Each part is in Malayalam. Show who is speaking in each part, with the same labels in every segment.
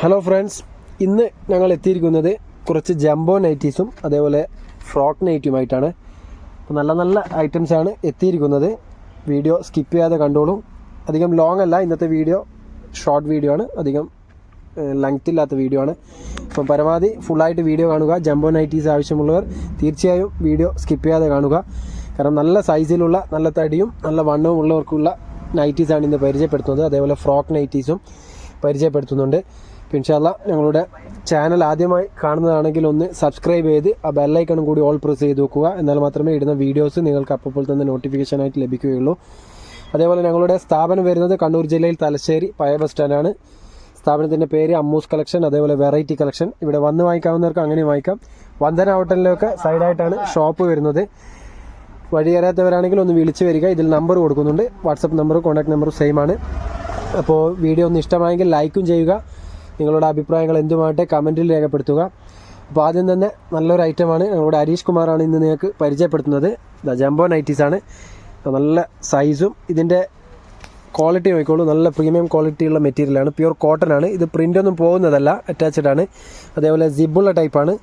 Speaker 1: ഹലോ ഫ്രണ്ട്സ് ഇന്ന് ഞങ്ങൾ എത്തിയിരിക്കുന്നത് കുറച്ച് ജംബോ നൈറ്റീസും അതേപോലെ ഫ്രോക്ക് നൈറ്റിയുമായിട്ടാണ് അപ്പോൾ നല്ല നല്ല ഐറ്റംസാണ് എത്തിയിരിക്കുന്നത്. വീഡിയോ സ്കിപ്പ് ചെയ്യാതെ കണ്ടോളൂ. അധികം ലോങ് അല്ല ഇന്നത്തെ വീഡിയോ ഷോർട്ട് വീഡിയോ ആണ്. അധികം ലെങ്ത് ഇല്ലാത്ത വീഡിയോ ആണ്. അപ്പം പരമാവധി ഫുള്ളായിട്ട് വീഡിയോ കാണുക. ജംബോ നൈറ്റീസ് ആവശ്യമുള്ളവർ തീർച്ചയായും വീഡിയോ സ്കിപ്പ് ചെയ്യാതെ കാണുക. കാരണം നല്ല സൈസിലുള്ള നല്ല തടിയും നല്ല വണ്ണവും ഉള്ളവർക്കുള്ള നൈറ്റീസാണ് ഇന്ന് പരിചയപ്പെടുത്തുന്നത്. അതേപോലെ ഫ്രോക്ക് നൈറ്റീസും പരിചയപ്പെടുത്തുന്നുണ്ട്. ഇൻഷാല്ല ഞങ്ങളുടെ ചാനൽ ആദ്യമായി കാണുന്നതാണെങ്കിൽ ഒന്ന് സബ്സ്ക്രൈബ് ചെയ്ത് ആ ബെല്ലൈക്കണും കൂടി ഓൾ പ്രസ് ചെയ്ത് വെക്കുക. എന്നാൽ മാത്രമേ ഇടുന്ന വീഡിയോസ് നിങ്ങൾക്ക് അപ്പോൾ തന്നെ നോട്ടിഫിക്കേഷനായിട്ട് ലഭിക്കുകയുള്ളൂ. അതേപോലെ ഞങ്ങളുടെ സ്ഥാപനം വരുന്നത് കണ്ണൂർ ജില്ലയിൽ തലശ്ശേരി പയ ബസ് സ്റ്റാൻഡാണ് സ്ഥാപനത്തിന്റെ പേര് അമ്മൂസ് കളക്ഷൻ അതേപോലെ വെറൈറ്റി കളക്ഷൻ ഇവിടെ വന്ന് വാങ്ങിക്കാവുന്നവർക്ക് അങ്ങനെ വാങ്ങിക്കാം. വന്ദന ഹോട്ടലിലൊക്കെ സൈഡായിട്ടാണ് ഷോപ്പ് വരുന്നത്. വഴിയറിയാത്തവരാണെങ്കിൽ ഒന്ന് വിളിച്ചു വരിക. ഇതിൽ നമ്പർ കൊടുക്കുന്നുണ്ട്. WhatsApp number contact number same ആണ്. അപ്പോൾ വീഡിയോ ഒന്ന് ഇഷ്ടമായെങ്കിൽ ലൈക്കും ചെയ്യുക. നിങ്ങളുടെ അഭിപ്രായങ്ങൾ എന്തുമാകട്ടെ കമന്റിൽ രേഖപ്പെടുത്തുക. അപ്പോൾ ആദ്യം തന്നെ നല്ലൊരു ഐറ്റമാണ് ഞങ്ങളുടെ ഹരീഷ് കുമാറാണ് ഇന്ന് നിങ്ങൾക്ക് പരിചയപ്പെടുത്തുന്നത്. ദ ജംബോ നൈറ്റീസാണ് നല്ല സൈസും ഇതിന്റെ ക്വാളിറ്റി നോക്കിക്കോളൂ നല്ല പ്രീമിയം ക്വാളിറ്റി ഉള്ള മെറ്റീരിയലാണ് പ്യൂർ കോട്ടൺ ആണ്. ഇത് പ്രിന്റ് ഒന്നും പോകുന്നതല്ല. അറ്റാച്ച്ഡ് ആണ്. അതേപോലെ സിബുള്ള ടൈപ്പാണ്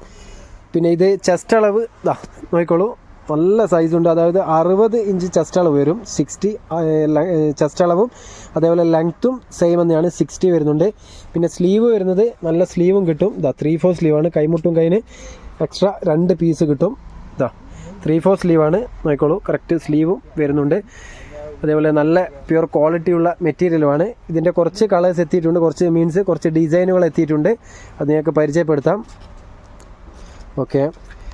Speaker 1: പിന്നെ ഇത് ചെസ്റ്റ് അളവ് നോക്കിക്കോളൂ. നല്ല സൈസ് ഉണ്ട്. അതായത് അറുപത് ഇഞ്ച് ചെസ്റ്റ് അളവ് വരും. സിക്സ്റ്റി ചെസ്റ്റ് അളവും. അതേപോലെ ലെങ്ത്തും സെയിം തന്നെയാണ്. സിക്സ്റ്റി വരുന്നുണ്ട്. പിന്നെ സ്ലീവ് വരുന്നത് നല്ല സ്ലീവും കിട്ടും. ഇതാ ത്രീ ഫോർ സ്ലീവാണ് കൈമുട്ടും കൈന് എക്സ്ട്രാ രണ്ട് പീസ് കിട്ടും. ഇതാ ത്രീ ഫോർ സ്ലീവാണ് നോക്കിക്കോളൂ. കറക്റ്റ് സ്ലീവും വരുന്നുണ്ട്. അതേപോലെ നല്ല പ്യുവർ ക്വാളിറ്റിയുള്ള മെറ്റീരിയലുമാണ് ഇതിന്റെ കുറച്ച് കളേഴ്സ് എത്തിയിട്ടുണ്ട്. കുറച്ച് മീൻസ് കുറച്ച് ഡിസൈനുകൾ എത്തിയിട്ടുണ്ട്. അത് ഞങ്ങൾക്ക് പരിചയപ്പെടുത്താം. ഓക്കെ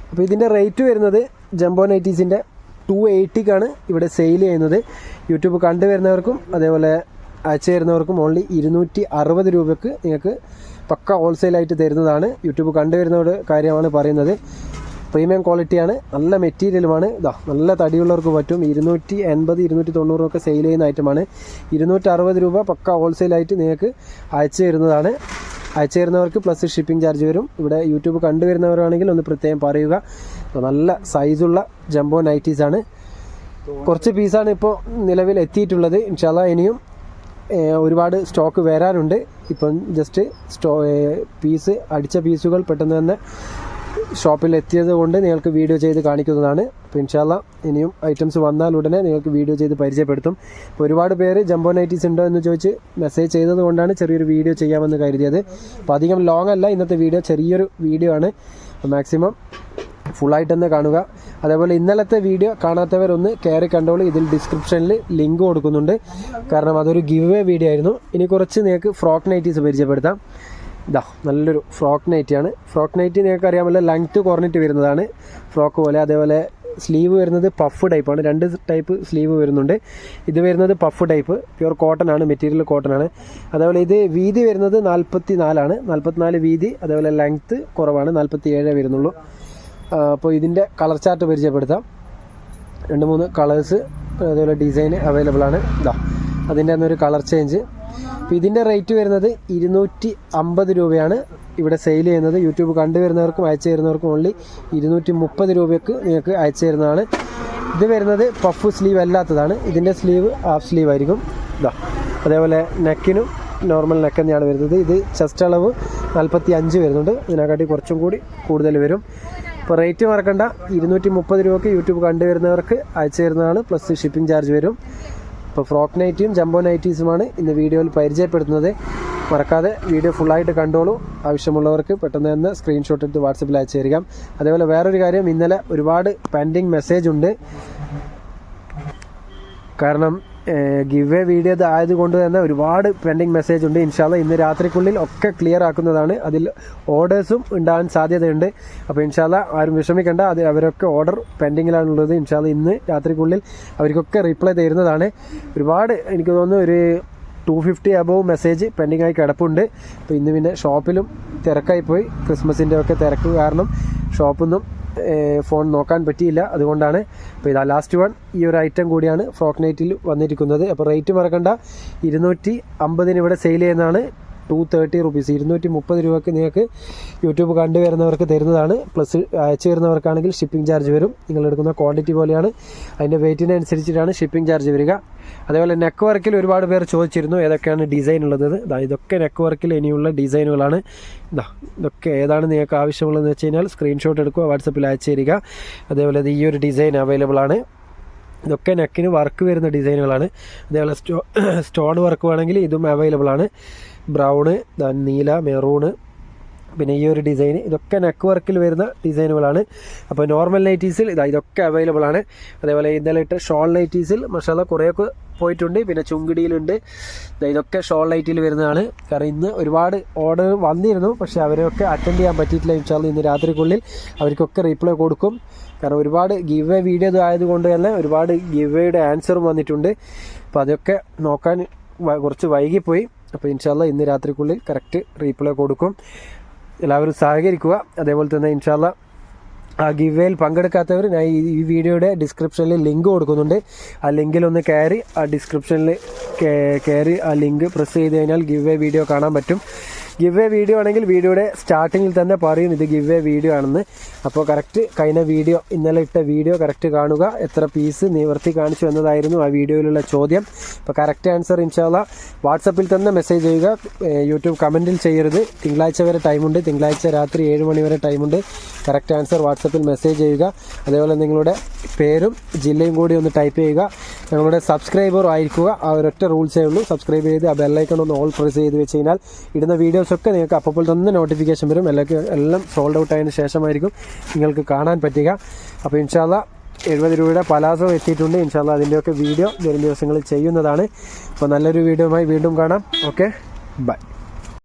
Speaker 1: അപ്പോൾ ഇതിന്റെ റേറ്റ് വരുന്നത് ജംബോ നൈറ്റീസിന്റെ ടു എയ്റ്റിക്കാണ് ഇവിടെ സെയിൽ ചെയ്യുന്നത്. യൂട്യൂബ് കണ്ടുവരുന്നവർക്കും അതേപോലെ അയച്ചു തരുന്നവർക്കും ഓൺലി ഇരുന്നൂറ്റി അറുപത് രൂപയ്ക്ക് നിങ്ങൾക്ക് പക്ക ഹോൾസെയിലായിട്ട് തരുന്നതാണ്. യൂട്യൂബ് കണ്ടുവരുന്നവരുടെ കാര്യമാണ് പറയുന്നത്. പ്രീമിയം ക്വാളിറ്റിയാണ് നല്ല മെറ്റീരിയലുമാണ് ഇതാ നല്ല തടിയുള്ളവർക്ക് പറ്റും. ഇരുന്നൂറ്റി എൺപത് ഇരുന്നൂറ്റി തൊണ്ണൂറൊക്കെ സെയിൽ ചെയ്യുന്ന ഐറ്റമാണ് ഇരുന്നൂറ്റി അറുപത് രൂപ പക്ക ഹോൾസെയിലായിട്ട് നിങ്ങൾക്ക് അയച്ചു തരുന്നതാണ്. അയച്ചു തരുന്നവർക്ക് പ്ലസ് ഷിപ്പിംഗ് ചാർജ് വരും. ഇവിടെ യൂട്യൂബ് കണ്ടുവരുന്നവരാണെങ്കിൽ ഒന്ന് പ്രത്യേകം പറയുക. നല്ല സൈസുള്ള ജംബോ നൈറ്റീസാണ് കുറച്ച് പീസാണ് ഇപ്പോൾ നിലവിൽ എത്തിയിട്ടുള്ളത്. ഇൻഷാല്ല ഇനിയും ഒരുപാട് സ്റ്റോക്ക് വരാനുണ്ട് ഇപ്പം ജസ്റ്റ് സ്റ്റോ പീസ് അടിച്ച പീസുകൾ പെട്ടെന്ന് തന്നെ ഷോപ്പിൽ എത്തിയത് കൊണ്ട് നിങ്ങൾക്ക് വീഡിയോ ചെയ്ത് കാണിക്കുന്നതാണ്. അപ്പോൾ ഇൻഷാല്ല ഇനിയും ഐറ്റംസ് വന്നാൽ ഉടനെ നിങ്ങൾക്ക് വീഡിയോ ചെയ്ത് പരിചയപ്പെടുത്തും. അപ്പോൾ ഒരുപാട് പേര് ജംബോ നൈറ്റീസ് ഉണ്ടോ എന്ന് ചോദിച്ച് മെസ്സേജ് ചെയ്തത് കൊണ്ടാണ് ചെറിയൊരു വീഡിയോ ചെയ്യാമെന്ന് കരുതിയത്. അപ്പോൾ അധികം ലോങ് അല്ല ഇന്നത്തെ വീഡിയോ ചെറിയൊരു വീഡിയോ ആണ്. മാക്സിമം ഫുള്ളായിട്ടൊന്ന് കാണുക. അതേപോലെ ഇന്നലത്തെ വീഡിയോ കാണാത്തവരൊന്ന് കയറി കണ്ടോളൂ. ഇതിൽ ഡിസ്ക്രിപ്ഷനിൽ ലിങ്ക് കൊടുക്കുന്നുണ്ട്. കാരണം അതൊരു ഗിവ് വേ വീഡിയോ ആയിരുന്നു. ഇനി കുറച്ച് നിങ്ങൾക്ക് ഫ്രോക്ക് നൈറ്റീസ് പരിചയപ്പെടുത്താം. ഇതാ നല്ലൊരു ഫ്രോക്ക് നൈറ്റിയാണ്. ഫ്രോക്ക് നൈറ്റി നിങ്ങൾക്ക് അറിയാമല്ലോ ലെങ്ത്ത് കുറഞ്ഞിട്ട് വരുന്നതാണ്. ഫ്രോക്ക് പോലെ അതേപോലെ സ്ലീവ് വരുന്നത് പഫ് ടൈപ്പാണ് രണ്ട് ടൈപ്പ് സ്ലീവ് വരുന്നുണ്ട്. ഇത് വരുന്നത് പഫ് ടൈപ്പ് പ്യുവർ കോട്ടൺ ആണ് മെറ്റീരിയൽ കോട്ടൺ ആണ്. അതേപോലെ ഇത് വീതി വരുന്നത് നാൽപ്പത്തി നാലാണ് നാൽപ്പത്തിനാല് വീതി അതേപോലെ ലെങ്ത്ത് കുറവാണ് നാൽപ്പത്തി ഏഴേ വരുന്നുള്ളൂ അപ്പോൾ ഇതിന്റെ കളർ ചാർട്ട് പരിചയപ്പെടുത്താം. രണ്ട് മൂന്ന് കളേഴ്സ് അതേപോലെ ഡിസൈൻ അവൈലബിൾ ആണ്. ഇതാ അതിന്റെ അന്നൊരു കളർ ചേഞ്ച് അപ്പോൾ ഇതിന്റെ റേറ്റ് വരുന്നത് ഇരുന്നൂറ്റി അമ്പത് രൂപയാണ്. ഇവിടെ സെയിൽ ചെയ്യുന്നത്. യൂട്യൂബ് കണ്ടുവരുന്നവർക്കും അയച്ചു തരുന്നവർക്കും ഓൺലി ഇരുന്നൂറ്റി മുപ്പത് രൂപയ്ക്ക് നിങ്ങൾക്ക് അയച്ചു തരുന്നതാണ്. ഇത് വരുന്നത് പഫ് സ്ലീവ് അല്ലാത്തതാണ്. ഇതിന്റെ സ്ലീവ് ഹാഫ് സ്ലീവ് ആയിരിക്കും. ഇതാ അതേപോലെ നെക്കിനും നോർമൽ നെക്ക് തന്നെയാണ് വരുന്നത്. ഇത് ചെസ്റ്റ് അളവ് നാൽപ്പത്തി അഞ്ച് വരുന്നുണ്ട്. ഇതിനെക്കാട്ടി കുറച്ചും കൂടി കൂടുതൽ വരും. ഇപ്പോൾ റേറ്റ് മറക്കണ്ട. ഇരുന്നൂറ്റി മുപ്പത് രൂപയ്ക്ക് യൂട്യൂബ് കണ്ടുവരുന്നവർക്ക് അയച്ചു തരുന്നതാണ്. പ്ലസ് ഷിപ്പിംഗ് ചാർജ് വരും. ഇപ്പോൾ ഫ്രോക്ക് നൈറ്റിയും ജംബോ നൈറ്റീസുമാണ് ഇന്ന് വീഡിയോയിൽ പരിചയപ്പെടുത്തുന്നത്. മറക്കാതെ വീഡിയോ ഫുള്ളായിട്ട് കണ്ടോളൂ. ആവശ്യമുള്ളവർക്ക് പെട്ടെന്ന് തന്നെ സ്ക്രീൻഷോട്ട് എടുത്ത് വാട്സപ്പിൽ അയച്ചു തരിക. അതേപോലെ വേറൊരു കാര്യം ഇന്നലെ ഒരുപാട് പെൻഡിങ് മെസ്സേജ് ഉണ്ട്. കാരണം ഗിവ് എ വീഡിയോ ആയതുകൊണ്ട് തന്നെ ഒരുപാട് പെൻഡിങ് മെസ്സേജ് ഉണ്ട്. ഇൻഷാല്ല ഇന്ന് രാത്രിക്കുള്ളിൽ ഒക്കെ ക്ലിയർ ആക്കുന്നതാണ്. അതിൽ ഓർഡേഴ്സും ഉണ്ടാകാൻ സാധ്യതയുണ്ട്. അപ്പോൾ ഇൻഷാല്ല ആരും വിഷമിക്കേണ്ട. അത് അവരൊക്കെ ഓർഡർ പെൻഡിങ്ങിലാണുള്ളത് ഇൻഷാല്ല ഇന്ന് രാത്രിക്കുള്ളിൽ അവർക്കൊക്കെ റിപ്ലൈ തരുന്നതാണ്. ഒരുപാട് എനിക്ക് തോന്നുന്നു ഒരു two fifty above message pending ആയി കിടപ്പുണ്ട്. അപ്പോൾ ഇന്ന് പിന്നെ ഷോപ്പിലും തിരക്കായി പോയി ക്രിസ്മസിന്റെ ഒക്കെ തിരക്ക് കാരണം ഷോപ്പൊന്നും ഫോൺ നോക്കാൻ പറ്റിയില്ല. അതുകൊണ്ടാണ് അപ്പോൾ ഇതാ ലാസ്റ്റ് വൺ ഈ ഒരു ഐറ്റം കൂടിയാണ് ഫ്രോക്ക് നൈറ്റിൽ വന്നിരിക്കുന്നത്. അപ്പോൾ റേറ്റ് മറക്കണ്ട. ഇരുന്നൂറ്റി അമ്പതിന് ഇവിടെ സെയിൽ ചെയ്യുന്നതാണ്. ടു തേർട്ടി റുപ്പീസ് ഇരുന്നൂറ്റി മുപ്പത് രൂപയ്ക്ക് നിങ്ങൾക്ക് യൂട്യൂബ് കണ്ടുവരുന്നവർക്ക് തരുന്നതാണ്. പ്ലസ് അയച്ചു വരുന്നവർക്കാണെങ്കിൽ ഷിപ്പിംഗ് ചാർജ് വരും. നിങ്ങൾ എടുക്കുന്ന ക്വാണ്ടിറ്റി പോലെയാണ്. അതിന്റെ വെയിറ്റിനനുസരിച്ചിട്ടാണ് ഷിപ്പിംഗ് ചാർജ് വരിക. അതേപോലെ നെക്ക് വർക്കിൽ ഒരുപാട് പേർ ചോദിച്ചിരുന്നു ഏതൊക്കെയാണ് ഡിസൈൻ ഉള്ളത്. ഇതാ ഇതൊക്കെ നെക്ക് വർക്കിൽ ഇനിയുള്ള ഡിസൈനുകളാണ് ഇതാ ഇതൊക്കെ ഏതാണ് നിങ്ങൾക്ക് ആവശ്യമുള്ളതെന്ന് വെച്ച് കഴിഞ്ഞാൽ സ്ക്രീൻഷോട്ട് എടുക്കുക വാട്സപ്പിൽ അയച്ചു തരിക. അതേപോലെ ഈ ഒരു ഡിസൈൻ അവൈലബിൾ ആണ്. ഇതൊക്കെ നെക്കിന് വർക്ക് വരുന്ന ഡിസൈനുകളാണ് അതേപോലെ സ്റ്റോ സ്റ്റോൺ വർക്ക് വേണമെങ്കിൽ ഇതും അവൈലബിൾ ആണ്. ബ്രൗണ് നീല മെറൂണ്. പിന്നെ ഈ ഒരു ഡിസൈൻ ഇതൊക്കെ നെക്ക് വർക്കിൽ വരുന്ന ഡിസൈനുകളാണ്. അപ്പോൾ നോർമൽ നൈറ്റീസിൽ ഇതാ ഇതൊക്കെ അവൈലബിൾ ആണ്. അതേപോലെ ഇന്നലെ ഇട്ട ഷോൾ നൈറ്റീസിൽ മഷാല കുറേയൊക്കെ പോയിട്ടുണ്ട്. പിന്നെ ചുങ്കിടിയിലുണ്ട്. ഇതൊക്കെ ഷോൾ ലൈറ്റിൽ വരുന്നതാണ്. കാരണം ഇന്ന് ഒരുപാട് ഓർഡർ വന്നിരുന്നു പക്ഷേ അവരെയൊക്കെ അറ്റൻഡ് ചെയ്യാൻ പറ്റിയിട്ടില്ല. ഇൻഷാൽ ഇന്ന് രാത്രിക്കുള്ളിൽ അവർക്കൊക്കെ റീപ്ലൈ കൊടുക്കും. കാരണം ഒരുപാട് ഗിവ് എ വീഡിയോ ആയതുകൊണ്ട് തന്നെ ഒരുപാട് ഗിവ് എയുടെ ആൻസറും വന്നിട്ടുണ്ട്. അപ്പോൾ അതൊക്കെ നോക്കാൻ കുറച്ച് വൈകിപ്പോയി. അപ്പോൾ ഇൻഷാല്ല ഇന്ന് രാത്രിക്കുള്ളിൽ കറക്റ്റ് റീപ്ലൈ കൊടുക്കും. എല്ലാവരും സഹകരിക്കുക. അതേപോലെ തന്നെ ഇൻഷാല്ല ആ ഗിവേയിൽ പങ്കെടുക്കാത്തവർ ഞാൻ ഈ വീഡിയോയുടെ ഡിസ്ക്രിപ്ഷനിൽ ലിങ്ക് കൊടുക്കുന്നുണ്ട്. ആ ലിങ്കിൽ ഒന്ന് കയറി ആ ഡിസ്ക്രിപ്ഷനിൽ കയറി ആ ലിങ്ക് പ്രസ് ചെയ്ത് കഴിഞ്ഞാൽ ഗിവേ വീഡിയോ കാണാൻ പറ്റും. ഗിവ് വീഡിയോ ആണെങ്കിൽ വീഡിയോയുടെ സ്റ്റാർട്ടിങ്ങിൽ തന്നെ പറയും ഇത് ഗിവ് വീഡിയോ ആണെന്ന്. അപ്പോൾ കറക്റ്റ് കഴിഞ്ഞ വീഡിയോ ഇന്നലെ ഇട്ട വീഡിയോ കറക്റ്റ് കാണുക. എത്ര പീസ് നിവർത്തി കാണിച്ചു എന്നതായിരുന്നു ആ വീഡിയോയിലുള്ള ചോദ്യം. അപ്പോൾ കറക്റ്റ് ആൻസർ ഇൻഷാല്ല വാട്സപ്പിൽ തന്നെ മെസ്സേജ് ചെയ്യുക. യൂട്യൂബ് കമന്റിൽ ചെയ്യരുത്. തിങ്കളാഴ്ച വരെ ടൈമുണ്ട്. തിങ്കളാഴ്ച രാത്രി ഏഴ് മണി വരെ ടൈമുണ്ട്. കറക്റ്റ് ആൻസർ വാട്സപ്പിൽ മെസ്സേജ് ചെയ്യുക. അതേപോലെ നിങ്ങളുടെ പേരും ജില്ലയും കൂടി ഒന്ന് ടൈപ്പ് ചെയ്യുക. ഞങ്ങളുടെ സബ്സ്ക്രൈബർ ആയിരിക്കുക. ആ ഒരൊറ്റ റൂൾസേ ഉള്ളൂ. സബ്സ്ക്രൈബ് ചെയ്ത് ആ ബെല്ലൈക്കൺ ഒന്ന് ഓൾ പ്രസ് ചെയ്ത് വെച്ച് കഴിഞ്ഞാൽ ഇടുന്ന വീഡിയോസൊക്കെ നിങ്ങൾക്ക് അപ്പോൾ തന്നെ നോട്ടിഫിക്കേഷൻ വരും. എല്ലാം എല്ലാം സോൾഡ് ഔട്ട് ആയതിനു ശേഷമായിരിക്കും നിങ്ങൾക്ക് കാണാൻ പറ്റുക. അപ്പോൾ ഇൻഷാല്ല എഴുപത് രൂപയുടെ പലാസോ എത്തിയിട്ടുണ്ട്. ഇൻഷാല്ല അതിന്റെയൊക്കെ വീഡിയോ വരും ദിവസങ്ങളിൽ ചെയ്യുന്നതാണ്. അപ്പോൾ നല്ലൊരു വീഡിയോയുമായി വീണ്ടും കാണാം. ഓക്കെ? ബൈ.